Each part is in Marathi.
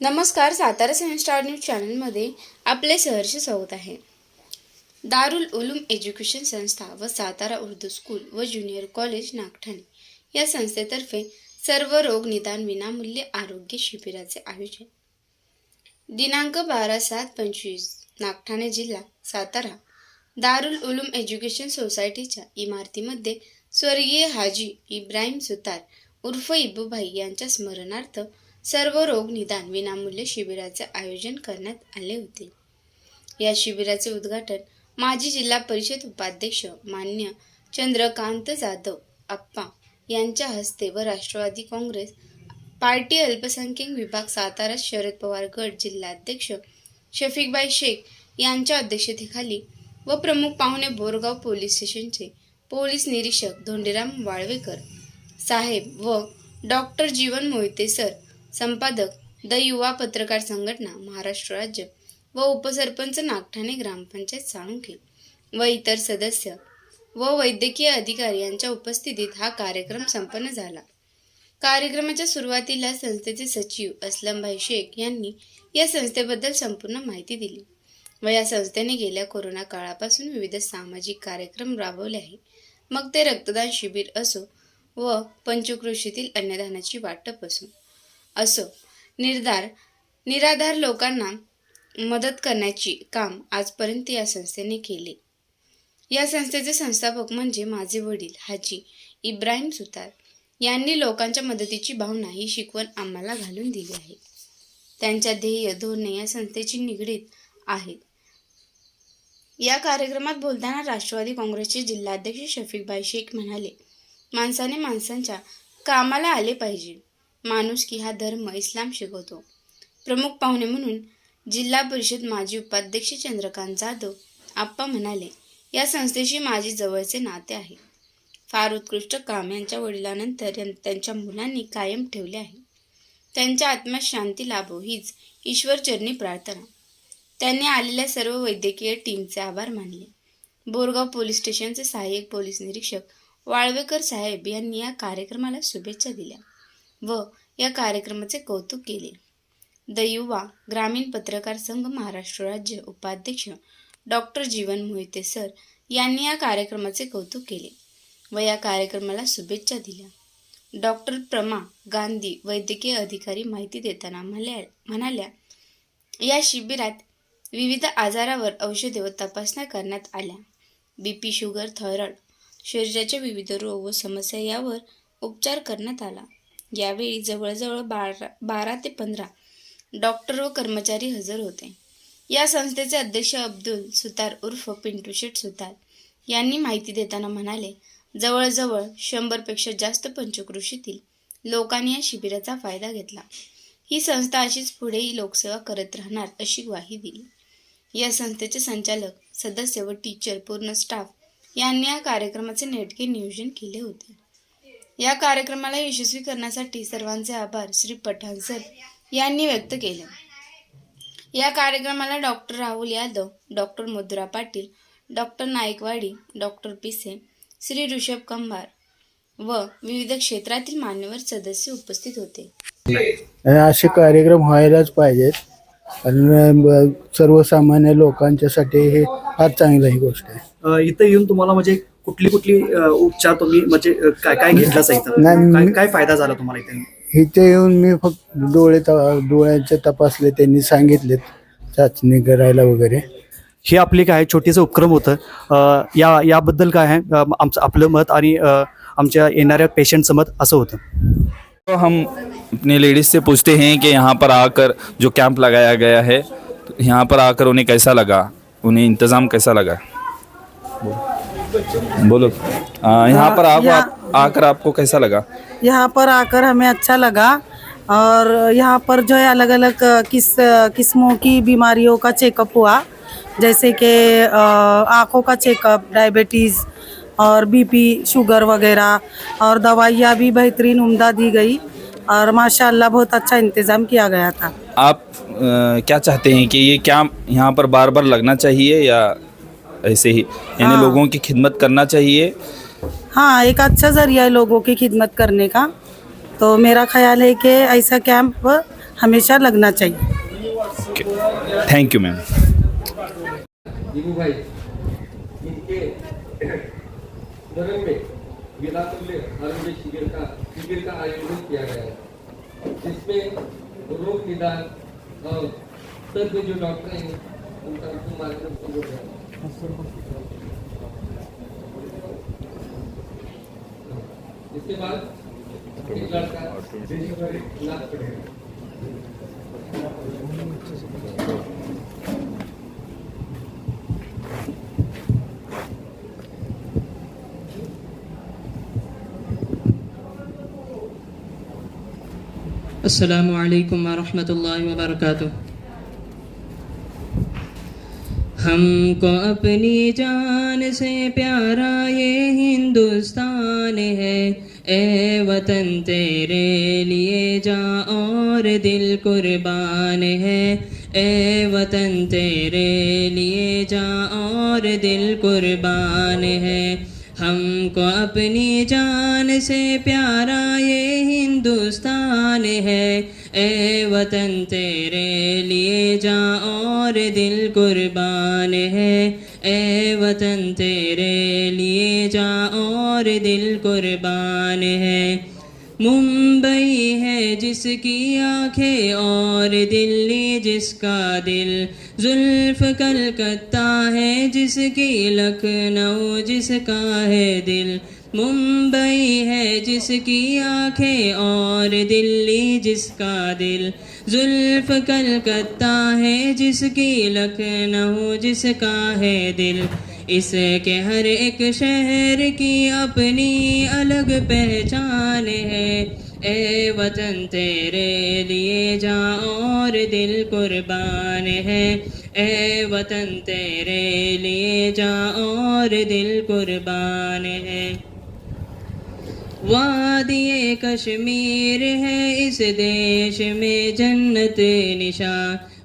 नमस्कार सातारा सेवन स्टार न्यूज चॅनलमध्ये आपले सहर्ष स्वागत आहे. दारुल उलूम एज्युकेशन संस्था व सातारा उर्दू स्कूल व ज्युनियर कॉलेज नागठाणे या संस्थेतर्फे सर्व रोग निदान विनामूल्य आरोग्य शिबिराचे आयोजन. दिनांक बारा सात पंचवीस नागठाणे जिल्हा सातारा दारुल उलूम एज्युकेशन सोसायटीच्या इमारतीमध्ये स्वर्गीय हाजी इब्राहिम सुतार उर्फ इबूभाई यांच्या स्मरणार्थ सर्व रोग निदान विनामूल्य शिबिराचे आयोजन करण्यात आले होते. या शिबिराचे उद्घाटन माजी जिल्हा परिषद उपाध्यक्ष मान्य चंद्रकांत जाधव आप्पा यांच्या हस्ते व राष्ट्रवादी काँग्रेस पार्टी अल्पसंख्याक विभाग सातारा शरद पवार गट जिल्हाध्यक्ष शफिकबाई शेख यांच्या अध्यक्षतेखाली व प्रमुख पाहुणे बोरगाव पोलीस स्टेशनचे पोलीस निरीक्षक धोंडीराम वाळवेकर साहेब व डॉक्टर जीवन मोहिते सर संपादक द युवा पत्रकार संघटना महाराष्ट्र राज्य व उपसरपंच नागठाणे ग्रामपंचायत साळुंखे व इतर सदस्य व वैद्यकीय अधिकारी यांच्या उपस्थितीत हा कार्यक्रम संपन्न झाला. कार्यक्रमाच्या सुरुवातीला संस्थेचे सचिव असलमभाई शेख यांनी या संस्थेबद्दल संपूर्ण माहिती दिली व या संस्थेने गेल्या कोरोना काळापासून विविध सामाजिक कार्यक्रम राबवले आहे मग ते रक्तदान शिबिर असो व पंचकृषीतील अन्नदानाची वाटप असो. असो. निर्धार निराधार लोकांना मदत करण्याची काम आजपर्यंत या संस्थेने केले. या संस्थेचे संस्थापक म्हणजे माझे वडील हाजी इब्राहिम सुतार. यांनी लोकांच्या मदतीची भावना ही शिकवण आम्हाला घालून दिली आहे. त्यांच्या ध्येय धोरणे या संस्थेची निगडीत आहेत. या कार्यक्रमात बोलताना राष्ट्रवादी काँग्रेसचे जिल्हाध्यक्ष शफीकभाई शेख म्हणाले माणसाने माणसांच्या कामाला आले पाहिजे. माणुसकी हा धर्म इस्लाम शिकवतो. प्रमुख पाहुणे म्हणून जिल्हा परिषद माजी उपाध्यक्ष चंद्रकांत जाधव आप्पा म्हणाले या संस्थेशी माझे जवळचे नाते आहे. फार उत्कृष्ट काम यांच्या वडिलांनंतर त्यांच्या मुलांनी कायम ठेवले आहे. त्यांच्या आत्म्यात शांती लाभो हीच ईश्वरचरणी प्रार्थना. त्यांनी आलेल्या सर्व वैद्यकीय टीमचे आभार मानले. बोरगाव पोलीस स्टेशनचे सहाय्यक पोलीस निरीक्षक वाळवेकर साहेब यांनी या कार्यक्रमाला शुभेच्छा दिल्या. व या कार्यक्रमाचे कौतुक केले. द युवा ग्रामीण पत्रकार संघ महाराष्ट्र राज्य उपाध्यक्ष डॉक्टर जीवन मोहिते सर यांनी या कार्यक्रमाचे कौतुक केले व या कार्यक्रमाला शुभेच्छा दिल्या. डॉक्टर प्रमा गांधी वैद्यकीय अधिकारी माहिती देताना म्हणल्या म्हणाल्या या शिबिरात विविध आजारावर औषधे व तपासण्या करण्यात आल्या. बी पी शुगर थायरॉइड शरीराचे विविध रोग व समस्या यावर उपचार करण्यात आला. यावेळी जवळजवळ बारा बारा ते पंधरा डॉक्टर व कर्मचारी हजर होते. या संस्थेचे अध्यक्ष अब्दुल सुतार उर्फ पिंटू शेठ सुतार यांनी माहिती देताना म्हणाले जवळजवळ शंभरपेक्षा जास्त पंचकृषीतील लोकांनी या शिबिराचा फायदा घेतला. ही संस्था अशीच पुढेही लोकसेवा करत राहणार अशी ग्वाही दिली. या संस्थेचे संचालक सदस्य व टीचर पूर्ण स्टाफ यांनी या कार्यक्रमाचे नेटके नियोजन केले होते. या कार्यक्रमाला यशस्वी करण्यासाठी सर्वांचे आभार श्री पठाण सर यांनी व्यक्त केले. या कार्यक्रमाला doctor Rahul Yadav doctor Madhura Patil doctor Naikwadi doctor Pise Shri Rishabh कंभार व विविध क्षेत्रातील मान्यवर सदस्य उपस्थित होते. आणि असे कार्यक्रम व्हायलाच पाहिजेत. ब- सर्वसामान्य लोकांच्यासाठी हे फार चांगली ही गोष्ट आहे. इथं येऊन तुम्हाला म्हणजे कुठली कुठली अ, उपचार तुम्ही म्हणजे अ, काय काय घेतलाच इथं? नाही, काय मी- काय फायदा झाला तुम्हाला इथे? इथे येऊन मी फक्त डोळे त- डोळ्यांचे तपासले त्यांनी सांगितलेत चाचणी करायला वगैरे. हे आपले काय छोटेसं उपक्रम होतं. अ, या याबद्दल काय आहे अ, आमचं आपलं मत आणि अ, आमच्या येणाऱ्या पेशंटचं मत असं होतं. तो हम अपने लेडीज से पूछते हैं कि यहाँ पर आकर जो कैंप लगाया गया है तो यहाँ पर आकर उन्हें कैसा लगा? उन्हें इंतज़ाम कैसा लगा? बोलो। आ, यहाँ पर आप, आप आकर आपको कैसा लगा? यहाँ पर आकर हमें अच्छा लगा और यहाँ पर जो है अलग अलग किस किस्मों की बीमारियों का चेकअप हुआ। जैसे कि आँखों का चेकअप डायबिटीज़ और बीपी शुगर वगैरह और दवाइयाँ भी बेहतरीन उम्दा दी गई और माशाल्लाह बहुत अच्छा इंतज़ाम किया गया था। आप अ, क्या चाहते हैं कि ये क्या यहाँ पर बार बार लगना चाहिए या ऐसे ही यानी हाँ। लोगों की खिदमत करना चाहिए। हाँ एक अच्छा ज़रिया है लोगों की खिदमत करने का। तो मेरा ख्याल है कि ऐसा कैंप हमेशा लगना चाहिए। थैंक यू मैम दीनू भाई इनके स्मरण में विनामूल्य आरोग्य शिविर का शिविर का आयोजन किया गया है जिसमें रोग निदान और तज्ञ जो डॉक्टर हैं उनका मार्गदर्शन हो है। इसके बाद एक लड़का नाच पढ़ेगा अस्सलाम हमको अपनी जान से प्यारा ये हिंदुस्तान है। ए वतन तेरे लिए जा और दिल कुर्बान है। ए वतन तेरे लिए जा और दिल कुर्बान है। हमको अपनी जान से प्यारा ये हिंदुस्तान है। ए वतन तेरे लिए जा और दिल कुर्बान है। ए वतन तेरे लिए जा और दिल कुर्बान है। मुंबई है जिसकी आँखें और दिल्ली जिसका दिल। जुल्फ कलकत्ता है जिसकी लखनऊ जिसका है दिल। मुंबई है जिसकी आँखें और दिल्ली जिसका दिल। जुल्फ कलकत्ता है जिसकी लखनऊ जिसका है दिल। इसके हर एक शहर की अपनी अलग पहचान है। ए वतन तेरे लिए जा और दिल कुर्बान है। ए वतन तेरे लिए जा और दिल कुर्बान है। वादिए कश्मीर है इस देश में जन्नत निशा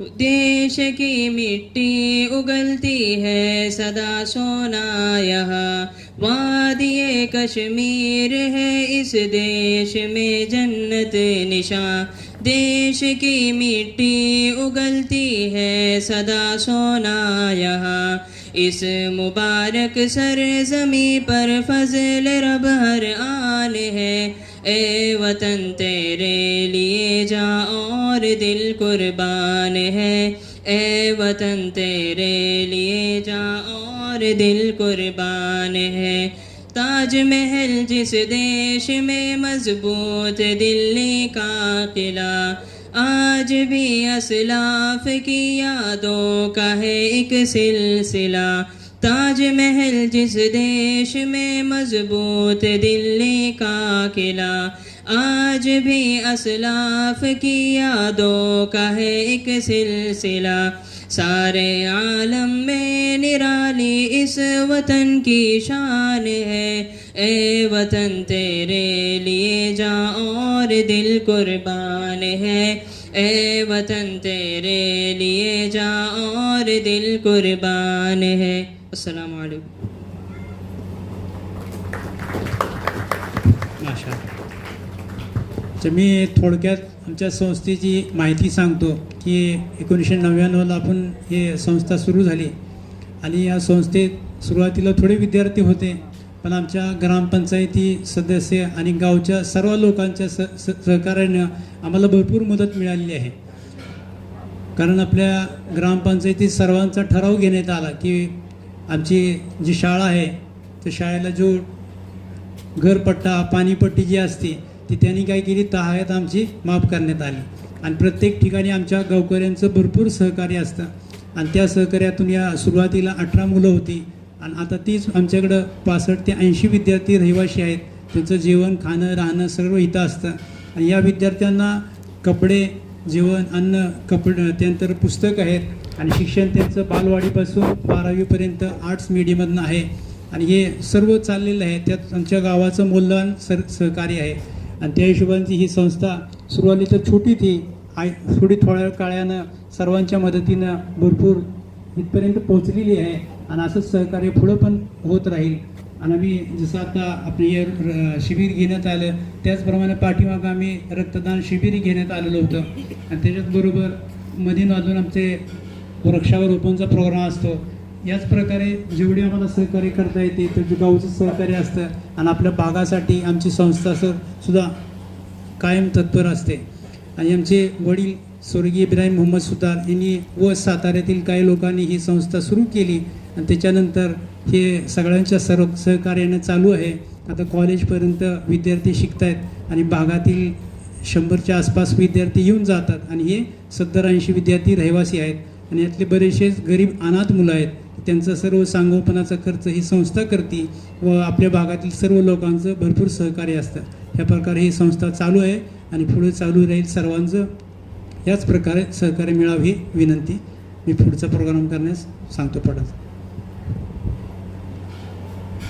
देश की मिट्टी उगलती है सदा सोना यहाँ। वादिये कश्मीर है इस देश में जन्नत निशा देश की मिट्टी उगलती है सदा सोना यहाँ। इस मुबारक सरजमी पर फजल रब हर आन है। ए वतन तेरे लिए जा और दिल कुर्बान है। ए वतन तेरे लिए जा और दिल कुर्बान है। ताजमहल जिस देश में मज़बूत दिल्ली का किला आज भी असलाफ की यादों का है एक सिलसिला। ताजमहल जिस देश में मज़बूत दिल्ली का किला, आज भी असलाफ की यादों का है एक सिलसिला। सारे आलम में निराली इस वतन की शान है। ए वतन तेरे लिए जा और दिल कुर्बान है। ए वतन तेरे लिए जा और दिल कुर्बान है। अस्सलाम वालेकुम माशा तर मी थोडक्यात आमच्या संस्थेची माहिती सांगतो की एकोणीसशे नव्याण्णवला आपण हे संस्था सुरू झाली. आणि या संस्थेत सुरुवातीला थोडे विद्यार्थी होते. पण आमच्या ग्रामपंचायती सदस्य आणि गावच्या सर्व लोकांच्या स स सहकार्यानं आम्हाला भरपूर मदत मिळालेली आहे. कारण आपल्या ग्रामपंचायतीत सर्वांचा ठराव घेण्यात आला की आमची जी शाळा आहे त्या शाळेला जो घरपट्टा पाणीपट्टी जी असते ती त्यांनी काय केली तहायत आमची माफ करण्यात आली. आणि प्रत्येक ठिकाणी आमच्या गावकऱ्यांचं भरपूर सहकार्य असतं. आणि त्या सहकार्यातून या सुरुवातीला अठरा मुलं होती. आणि आता तीच आमच्याकडं पासष्ट ते ऐंशी विद्यार्थी रहिवाशी आहेत. त्यांचं जेवण खाणं राहणं सर्व इथं असतं. आणि या विद्यार्थ्यांना कपडे जेवण अन्न कपडे त्यानंतर पुस्तक आहेत. आणि शिक्षण त्यांचं बालवाडीपासून बारावीपर्यंत आर्ट्स मीडियमधनं आहे. आणि हे सर्व चाललेलं आहे. त्यात आमच्या गावाचं मौल्यवान सर सहकार्य आहे. आणि त्या हिशोबाने ही संस्था सुरुवातीला छोटी थी. आय थोडी थोड्या काळानं सर्वांच्या मदतीनं भरपूर इथपर्यंत पोहोचलेली आहे. आणि असंच सहकार्य पुढं पण होत राहील. आणि आम्ही जसं आता आपलं हे शिबिर घेण्यात आलं त्याचप्रमाणे पाठीमागं आम्ही रक्तदान शिबिर घेण्यात आलेलं होतं. आणि त्याच्याचबरोबर मधीन अजून आमचे वृक्षारोपणचा प्रोग्राम असतो. याच प्रकारे जेवढे आम्हाला सहकार्य करता येते तेवढे गावचं सहकार्य असतं. आणि आपल्या भागासाठी आमची संस्था सुद्धा कायम तत्पर असते. आणि आमचे वडील स्वर्गीय इब्राहिम मोहम्मद सुतार यांनी व साताऱ्यातील काही लोकांनी ही संस्था सुरू केली आणि त्याच्यानंतर हे सगळ्यांच्या सर्व सहकार्याने चालू आहे. आता कॉलेजपर्यंत विद्यार्थी शिकत आहेत आणि भागातील शंभरच्या आसपास विद्यार्थी येऊन जातात आणि हे सत्तर ऐंशी विद्यार्थी रहिवासी आहेत आणि यातले बरेचसेच गरीब अनाथ मुलं आहेत. त्यांचं सर्व सांगोपनाचा खर्च ही संस्था करते व आपल्या भागातील सर्व लोकांचं भरपूर सहकार्य असतं. ह्या प्रकारे ही संस्था चालू आहे आणि पुढे चालू राहील सर्वांचं. याच प्रकारे सहकार्य मिळावं ही विनंती. मी पुढचा प्रोग्राम करण्यास सांगतो पडत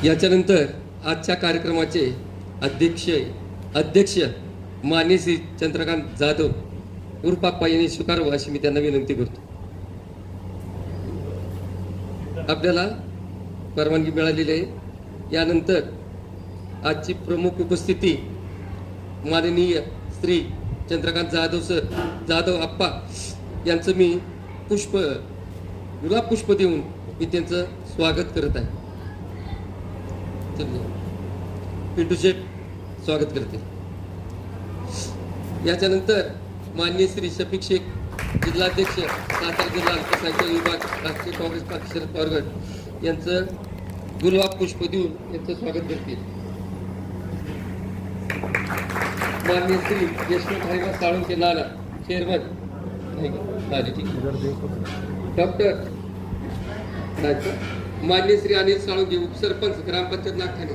याच्यानंतर आजच्या कार्यक्रमाचे अध्यक्ष अध्यक्ष माने श्री चंद्रकांत जाधव उर्फ यांनी स्वीकारावं अशी मी त्यांना विनंती करतो. आपल्याला परवानगी मिळालेली आहे. यानंतर आजची प्रमुख उपस्थिती माननीय श्री चंद्रकांत जाधव सर जाधव आप्पा यांचं मी पुष्प गुलाब पुष्प देऊन मी त्यांचं स्वागत करत आहे चला. पिंटू शेठ स्वागत करते याच्यानंतर माननीय श्री शफिक शेख जिल्हाध्यक्ष सातारा जिल्हा अल्पसंख्याक विभाग राष्ट्रीय काँग्रेस पक्ष शरद पवार यांचं गुलाब पुष्प देऊन यांचं स्वागत करतील माननीय श्री यशवंत हरिभास साळुंके नाना चेअरमन डॉक्टर नाही श्री अनिल साळुंके उपसरपंच ग्रामपंचायत नागठाणे.